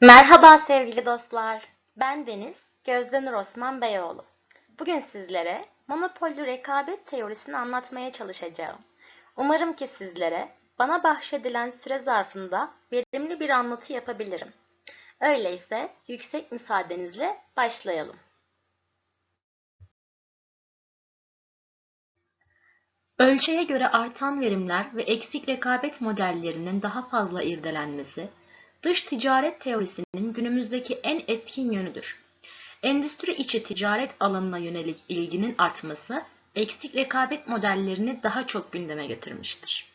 Merhaba sevgili dostlar. Ben Deniz, Gözde Nur Osman Beyoğlu. Bugün sizlere monopolü rekabet teorisini anlatmaya çalışacağım. Umarım ki sizlere bana bahşedilen süre zarfında verimli bir anlatı yapabilirim. Öyleyse yüksek müsaadenizle başlayalım. Ölçeğe göre artan verimler ve eksik rekabet modellerinin daha fazla irdelenmesi, dış ticaret teorisinin günümüzdeki en etkin yönüdür. Endüstri içi ticaret alanına yönelik ilginin artması, eksik rekabet modellerini daha çok gündeme getirmiştir.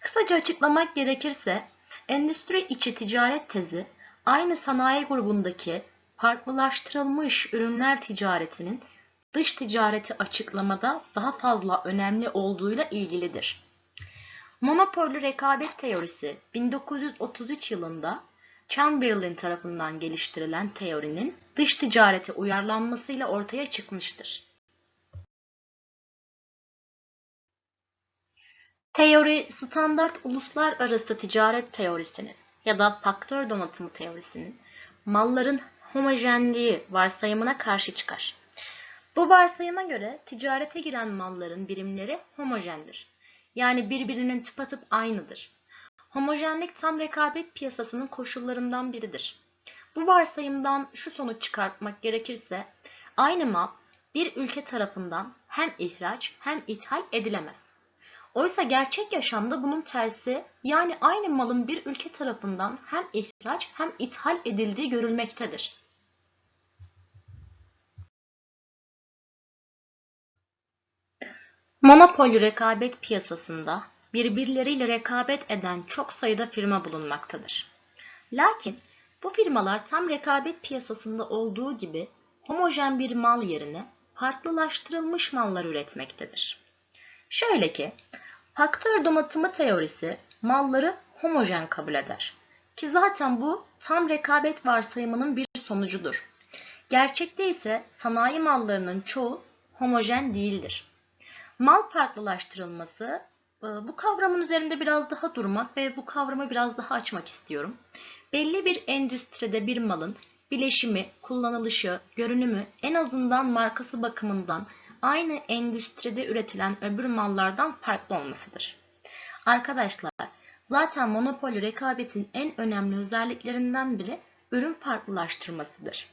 Kısaca açıklamak gerekirse, endüstri içi ticaret tezi, aynı sanayi grubundaki farklılaştırılmış ürünler ticaretinin dış ticareti açıklamada daha fazla önemli olduğuyla ilgilidir. Monopollü rekabet teorisi 1933 yılında Chamberlain tarafından geliştirilen teorinin dış ticarete uyarlanmasıyla ortaya çıkmıştır. Teori, standart uluslararası ticaret teorisinin ya da faktör donatımı teorisinin malların homojenliği varsayımına karşı çıkar. Bu varsayıma göre ticarete giren malların birimleri homojendir. Yani birbirinin tıpatıp aynıdır. Homojenlik tam rekabet piyasasının koşullarından biridir. Bu varsayımdan şu sonuç çıkartmak gerekirse aynı mal bir ülke tarafından hem ihraç hem ithal edilemez. Oysa gerçek yaşamda bunun tersi yani aynı malın bir ülke tarafından hem ihraç hem ithal edildiği görülmektedir. Monopol rekabet piyasasında birbirleriyle rekabet eden çok sayıda firma bulunmaktadır. Lakin bu firmalar tam rekabet piyasasında olduğu gibi homojen bir mal yerine farklılaştırılmış mallar üretmektedir. Şöyle ki, faktör donatımı teorisi malları homojen kabul eder. Ki zaten bu tam rekabet varsayımının bir sonucudur. Gerçekte ise sanayi mallarının çoğu homojen değildir. Mal farklılaştırılması e, bu kavramın üzerinde biraz daha durmak ve bu kavramı biraz daha açmak istiyorum. Belli bir endüstride bir malın bileşimi, kullanılışı, görünümü en azından markası bakımından aynı endüstride üretilen öbür mallardan farklı olmasıdır. Arkadaşlar, zaten monopoli rekabetin en önemli özelliklerinden biri ürün farklılaştırmasıdır.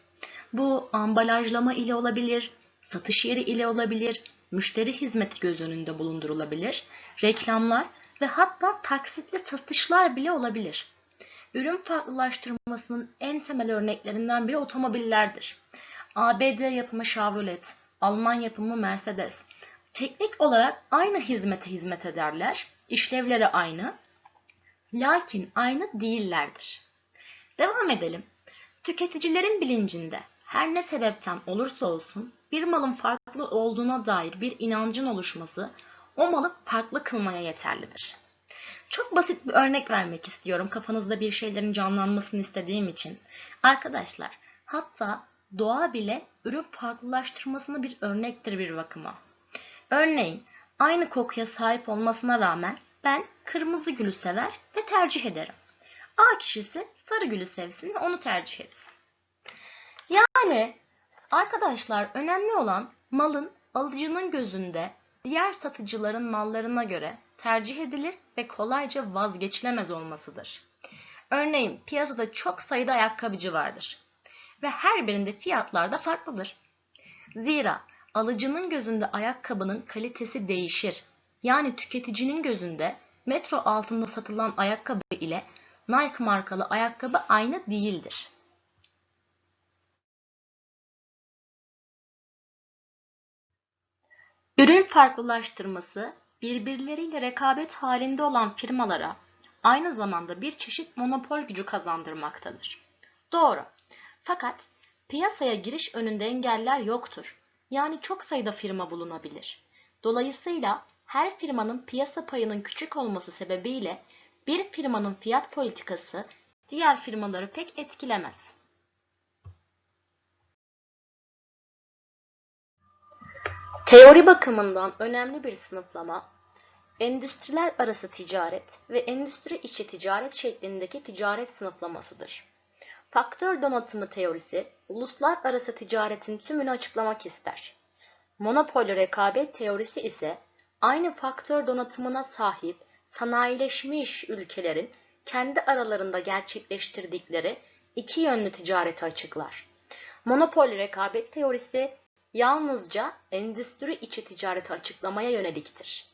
Bu ambalajlama ile olabilir, satış yeri ile olabilir, müşteri hizmeti göz önünde bulundurulabilir, reklamlar ve hatta taksitli satışlar bile olabilir. Ürün farklılaştırmasının en temel örneklerinden biri otomobillerdir. ABD yapımı Chevrolet, Alman yapımı Mercedes. Teknik olarak aynı hizmete hizmet ederler, işlevleri aynı, lakin aynı değillerdir. Devam edelim. Tüketicilerin bilincinde her ne sebepten olursa olsun bir malın farklı olduğuna dair bir inancın oluşması o malı farklı kılmaya yeterlidir. Çok basit bir örnek vermek istiyorum kafanızda bir şeylerin canlanmasını istediğim için. Arkadaşlar hatta doğa bile ürün farklılaştırmasına bir örnektir bir bakıma. Örneğin aynı kokuya sahip olmasına rağmen ben kırmızı gülü sever ve tercih ederim. A kişisi sarı gülü sevsin ve onu tercih etsin. Yani arkadaşlar önemli olan malın alıcının gözünde diğer satıcıların mallarına göre tercih edilir ve kolayca vazgeçilemez olmasıdır. Örneğin piyasada çok sayıda ayakkabıcı vardır ve her birinde fiyatlar da farklıdır. Zira alıcının gözünde ayakkabının kalitesi değişir. Yani tüketicinin gözünde metro altında satılan ayakkabı ile Nike markalı ayakkabı aynı değildir. Ürün farklılaştırması birbirleriyle rekabet halinde olan firmalara aynı zamanda bir çeşit monopol gücü kazandırmaktadır. Doğru. Fakat piyasaya giriş önünde engeller yoktur. Yani çok sayıda firma bulunabilir. Dolayısıyla her firmanın piyasa payının küçük olması sebebiyle bir firmanın fiyat politikası diğer firmaları pek etkilemez. Teori bakımından önemli bir sınıflama, endüstriler arası ticaret ve endüstri içi ticaret şeklindeki ticaret sınıflamasıdır. Faktör donatımı teorisi uluslararası ticaretin tümünü açıklamak ister. Monopoli rekabet teorisi ise aynı faktör donatımına sahip sanayileşmiş ülkelerin kendi aralarında gerçekleştirdikleri iki yönlü ticareti açıklar. Monopoli rekabet teorisi yalnızca endüstri içi ticareti açıklamaya yöneliktir.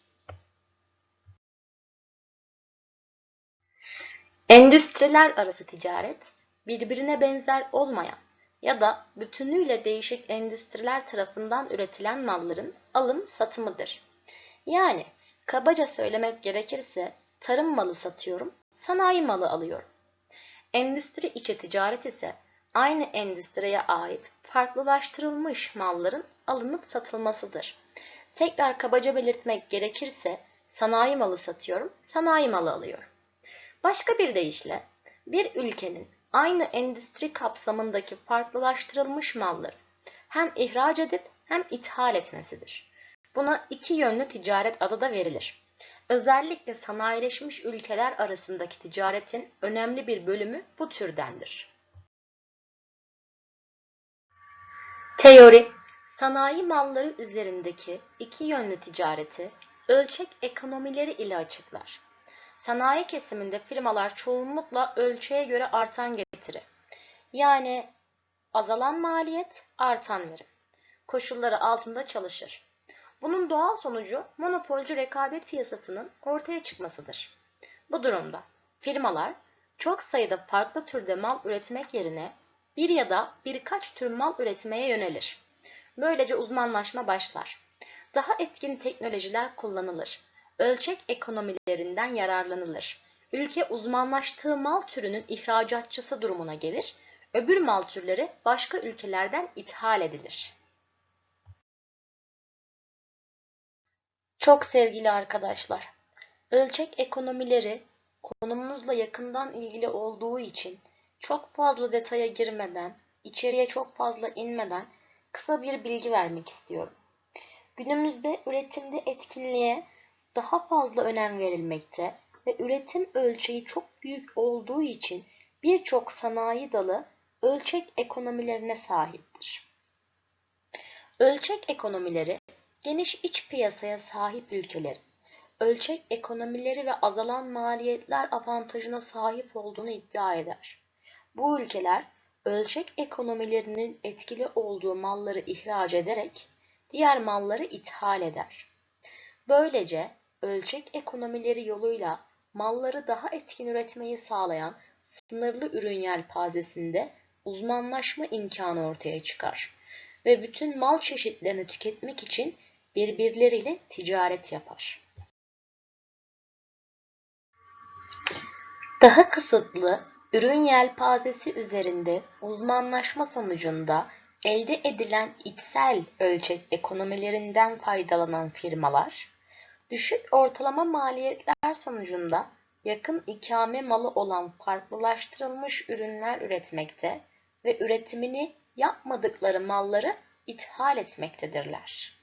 Endüstriler arası ticaret, birbirine benzer olmayan ya da bütünüyle değişik endüstriler tarafından üretilen malların alım satımıdır. Yani kabaca söylemek gerekirse tarım malı satıyorum, sanayi malı alıyorum. Endüstri içi ticaret ise aynı endüstriye ait farklılaştırılmış malların alınıp satılmasıdır. Tekrar kabaca belirtmek gerekirse sanayi malı satıyorum, sanayi malı alıyorum. Başka bir deyişle bir ülkenin aynı endüstri kapsamındaki farklılaştırılmış malları hem ihraç edip hem ithal etmesidir. Buna iki yönlü ticaret adı da verilir. Özellikle sanayileşmiş ülkeler arasındaki ticaretin önemli bir bölümü bu türdendir. Teori, sanayi malları üzerindeki iki yönlü ticareti ölçek ekonomileri ile açıklar. Sanayi kesiminde firmalar çoğunlukla ölçeğe göre artan getiri, yani azalan maliyet, artan verim koşulları altında çalışır. Bunun doğal sonucu monopolcu rekabet piyasasının ortaya çıkmasıdır. Bu durumda firmalar çok sayıda farklı türde mal üretmek yerine bir ya da birkaç tür mal üretmeye yönelir. Böylece uzmanlaşma başlar. Daha etkin teknolojiler kullanılır. Ölçek ekonomilerinden yararlanılır. Ülke uzmanlaştığı mal türünün ihracatçısı durumuna gelir. Öbür mal türleri başka ülkelerden ithal edilir. Çok sevgili arkadaşlar, ölçek ekonomileri konumuzla yakından ilgili olduğu için çok fazla detaya girmeden, içeriye çok fazla inmeden kısa bir bilgi vermek istiyorum. Günümüzde üretimde etkinliğe daha fazla önem verilmekte ve üretim ölçeği çok büyük olduğu için birçok sanayi dalı ölçek ekonomilerine sahiptir. Ölçek ekonomileri geniş iç piyasaya sahip ülkelerin ölçek ekonomileri ve azalan maliyetler avantajına sahip olduğunu iddia eder. Bu ülkeler ölçek ekonomilerinin etkili olduğu malları ihraç ederek diğer malları ithal eder. Böylece ölçek ekonomileri yoluyla malları daha etkin üretmeyi sağlayan sınırlı ürün yelpazesinde uzmanlaşma imkanı ortaya çıkar ve bütün mal çeşitlerini tüketmek için birbirleriyle ticaret yapar. Daha kısıtlı ürün yelpazesi üzerinde uzmanlaşma sonucunda elde edilen içsel ölçek ekonomilerinden faydalanan firmalar, düşük ortalama maliyetler sonucunda yakın ikame malı olan farklılaştırılmış ürünler üretmekte ve üretimini yapmadıkları malları ithal etmektedirler.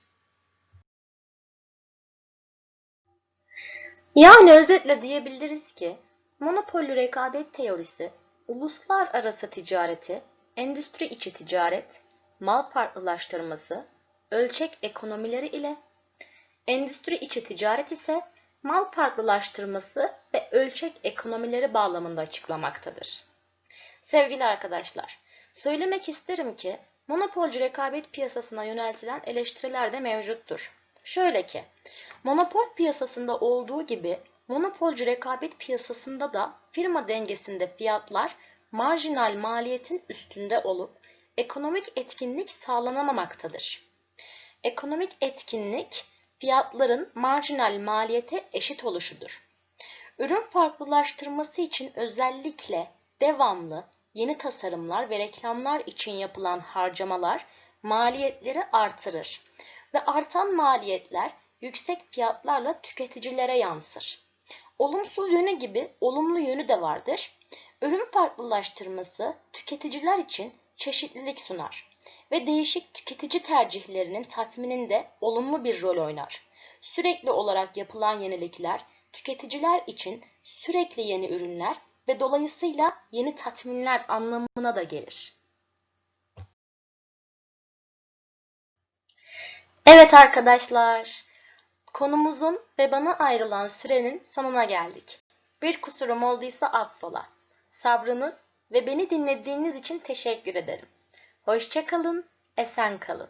Yani özetle diyebiliriz ki monopolü rekabet teorisi uluslararası ticareti, endüstri içi ticaret, mal farklılaştırması, ölçek ekonomileri ile endüstri içi ticaret ise mal farklılaştırması ve ölçek ekonomileri bağlamında açıklamaktadır. Sevgili arkadaşlar, söylemek isterim ki monopolcu rekabet piyasasına yöneltilen eleştiriler de mevcuttur. Şöyle ki, monopol piyasasında olduğu gibi monopolcu rekabet piyasasında da firma dengesinde fiyatlar marjinal maliyetin üstünde olup ekonomik etkinlik sağlanamamaktadır. Ekonomik etkinlik fiyatların marjinal maliyete eşit oluşudur. Ürün farklılaştırması için özellikle devamlı yeni tasarımlar ve reklamlar için yapılan harcamalar maliyetleri artırır ve artan maliyetler yüksek fiyatlarla tüketicilere yansır. Olumsuz yönü gibi olumlu yönü de vardır. Ürün farklılaştırması tüketiciler için çeşitlilik sunar ve değişik tüketici tercihlerinin tatmininde olumlu bir rol oynar. Sürekli olarak yapılan yenilikler tüketiciler için sürekli yeni ürünler ve dolayısıyla yeni tatminler anlamına da gelir. Evet arkadaşlar, konumuzun ve bana ayrılan sürenin sonuna geldik. Bir kusurum olduysa affola. Sabrınız ve beni dinlediğiniz için teşekkür ederim. Hoşça kalın, esen kalın.